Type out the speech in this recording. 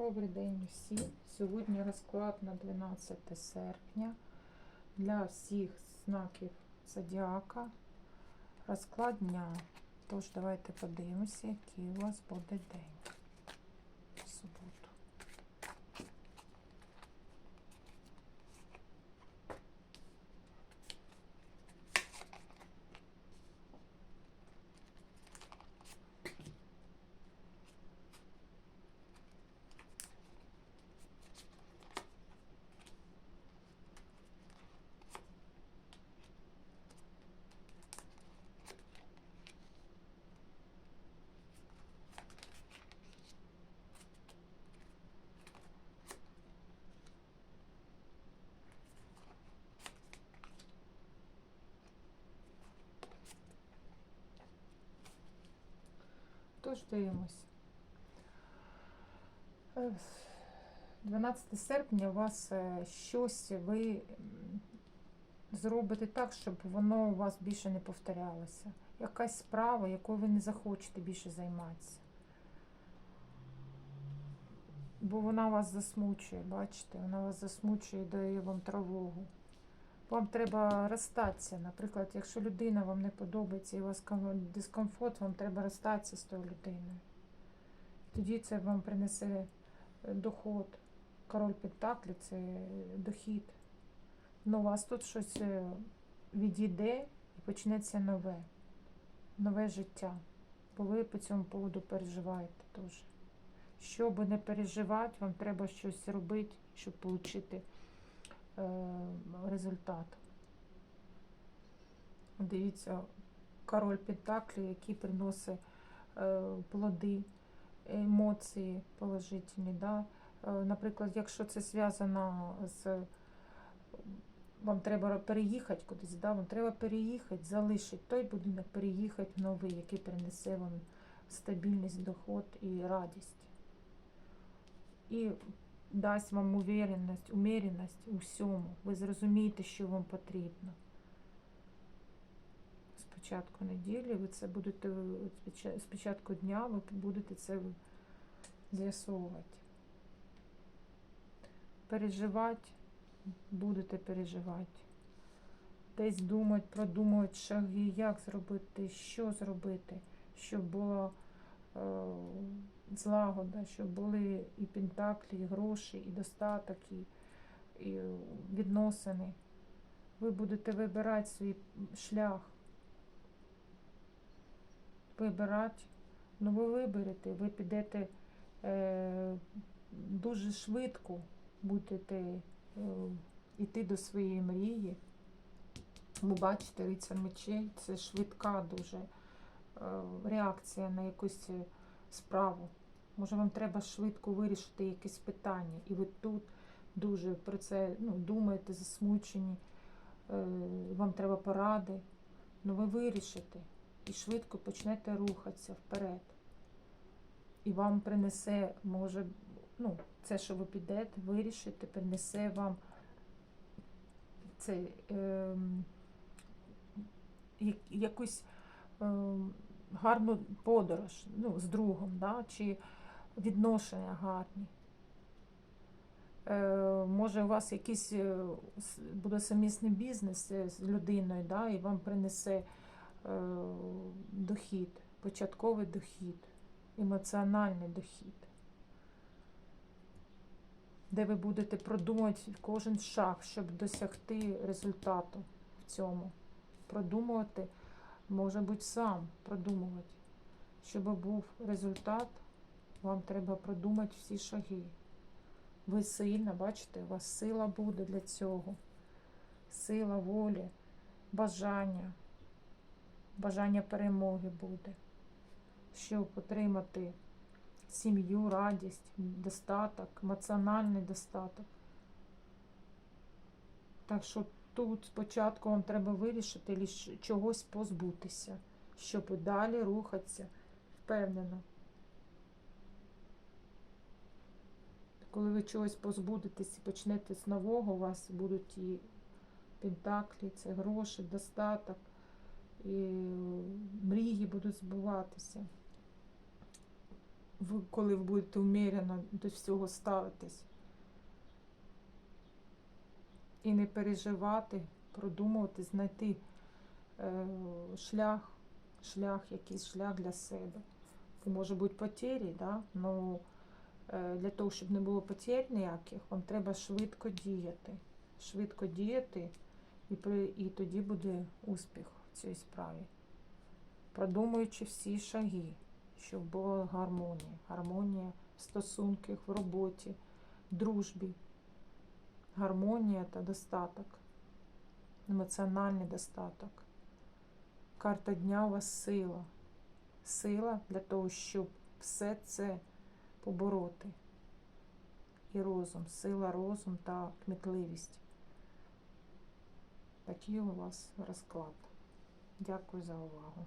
Добрий день усім. Сьогодні розклад на 12 серпня для всіх знаків зодіака. Розклад дня. Тож, давайте подивимося, який у вас буде день. В суботу. Тож дивимось. Е, 12 серпня у вас е, щось ви зробите так, щоб воно у вас більше не повторялося. Якась справа, якою ви не захочете більше займатися. Бо вона вас засмучує, бачите, вона вас засмучує, дає вам тривогу. Вам треба розстатися. Наприклад, якщо людина вам не подобається і у вас дискомфорт, вам треба розстатися з тою людиною. Тоді це вам принесе е, доход. Король Пентаклі це дохід. Ну, у вас тут щось е, відійде і почнеться нове, нове життя. Бо ви по цьому поводу переживаєте теж. Щоб не переживати, вам треба щось робити, щоб отримати результат. Дивіться, король Пентаклі, який приносить е, плоди, емоції положительні. Да? Е, Наприклад, якщо це зв'язано з вам треба переїхати кудись, да? вам треба переїхати, залишити той будинок, переїхати в новий, який принесе вам стабільність, доход і радість. І дасть вам уверенность, умеренность у всьому. Ви зрозумієте, що вам потрібно. Спочатку неділі ви це будете споча- спочатку дня ви будете це з'ясовувати. Переживати, будете переживати. Десь думати, продумувати шаги, як зробити, що зробити, щоб було е, злагода, щоб були і пентаклі, і гроші, і достаток, і, і відносини. Ви будете вибирати свій шлях. Вибирати. Ну, ви виберете, ви підете е, дуже швидко, будете е, йти до своєї мрії. Ви бачите, рицар мечей це швидка дуже е, реакція на якусь е, справу. Може, вам треба швидко вирішити якесь питання, і ви тут дуже про це ну, думаєте, засмучені, е, вам треба поради. Ну ви вирішите і швидко почнете рухатися вперед. І вам принесе, може, ну, це, що ви підете, вирішите, принесе вам це, е, якусь е, гарну подорож ну, з другом, да, чи відношення гарні. Е, може, у вас якийсь е, буде сумісний бізнес е, з людиною, да, і вам принесе е, дохід, початковий дохід, емоціональний дохід, де ви будете продумувати кожен шаг, щоб досягти результату в цьому. Продумувати, може бути сам продумувати. Щоб був результат, вам треба продумати всі шаги. Ви сильна, бачите, у вас сила буде для цього. Сила волі, бажання, бажання перемоги буде, щоб отримати сім'ю, радість, достаток, емоціональний достаток. Так що тут спочатку вам треба вирішити чогось позбутися, щоб далі рухатися впевнено. Коли ви чогось позбудетесь і почнете з нового, у вас будуть і пентаклі, це гроші, достаток, і мрії будуть збуватися. ви, коли ви будете вмірено до всього ставитись. І не переживати, продумувати, знайти е, шлях, шлях, якийсь шлях для себе. Може бути потері, да? но е, для того, щоб не було потерь ніяких, вам треба швидко діяти. Швидко діяти, і, при, і тоді буде успіх в цій справі. Продумуючи всі шаги, щоб була гармонія. Гармонія в стосунках, в роботі, в дружбі. Гармонія та достаток. Емоціональний достаток. Карта дня у вас сила. Сила для того, щоб все це побороти. І розум, сила, розум та кмітливість. Такий у вас розклад. Дякую за увагу.